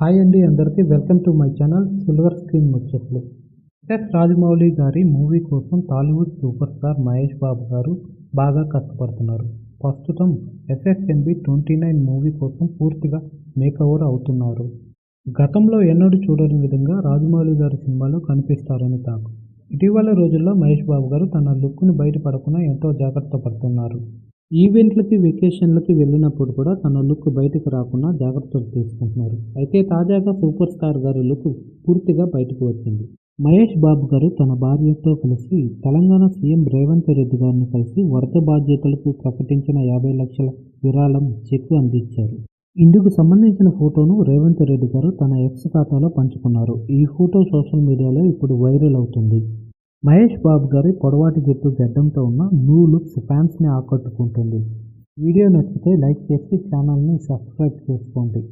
Hi అండి అందరికీ welcome to my channel silver screen ముచ్చట్లు. ఎస్ రాజమౌళి గారి మూవీ కోసం Tollywood super star Mahesh Babu గారు బాగా కష్టపడుతున్నారు. ప్రస్తుతం ఎస్ఎస్ఎంబి ట్వంటీ నైన్ మూవీ కోసం పూర్తిగా మేకవర్ అవుతున్నారు. గతంలో ఎన్నడూ చూడని విధంగా రాజమౌళి గారి సినిమాలో కనిపిస్తారని టాక్. ఇటీవల రోజుల్లో మహేష్ బాబు గారు తన లుక్ను బయటపడకుండా ఎంతో జాగ్రత్త పడుతున్నారు. ఈవెంట్లకి వెకేషన్లకి వెళ్ళినప్పుడు కూడా తన లుక్ బయటకు రాకుండా జాగ్రత్తలు తీసుకుంటున్నారు. అయితే తాజాగా సూపర్ స్టార్ గారి లుక్ పూర్తిగా బయటకు వచ్చింది. మహేష్ బాబు గారు తన భార్యతో కలిసి తెలంగాణ సీఎం రేవంత్ రెడ్డి గారిని కలిసి వరద బాధ్యతలకు ప్రకటించిన యాభై లక్షల విరాళం చెక్ అందించారు. ఇందుకు సంబంధించిన ఫోటోను రేవంత్ రెడ్డి గారు తన ఎక్స్ ఖాతాలో పంచుకున్నారు. ఈ ఫోటో సోషల్ మీడియాలో ఇప్పుడు వైరల్ అవుతుంది. మహేష్ బాబు గారి పొడవాటి జుట్టు గడ్డంతో ఉన్న న్యూ లుక్స్ ఫ్యాన్స్ని ఆకట్టుకుంటుంది. వీడియో నచ్చితే లైక్ చేసి ఛానల్ని సబ్స్క్రైబ్ చేసుకోండి.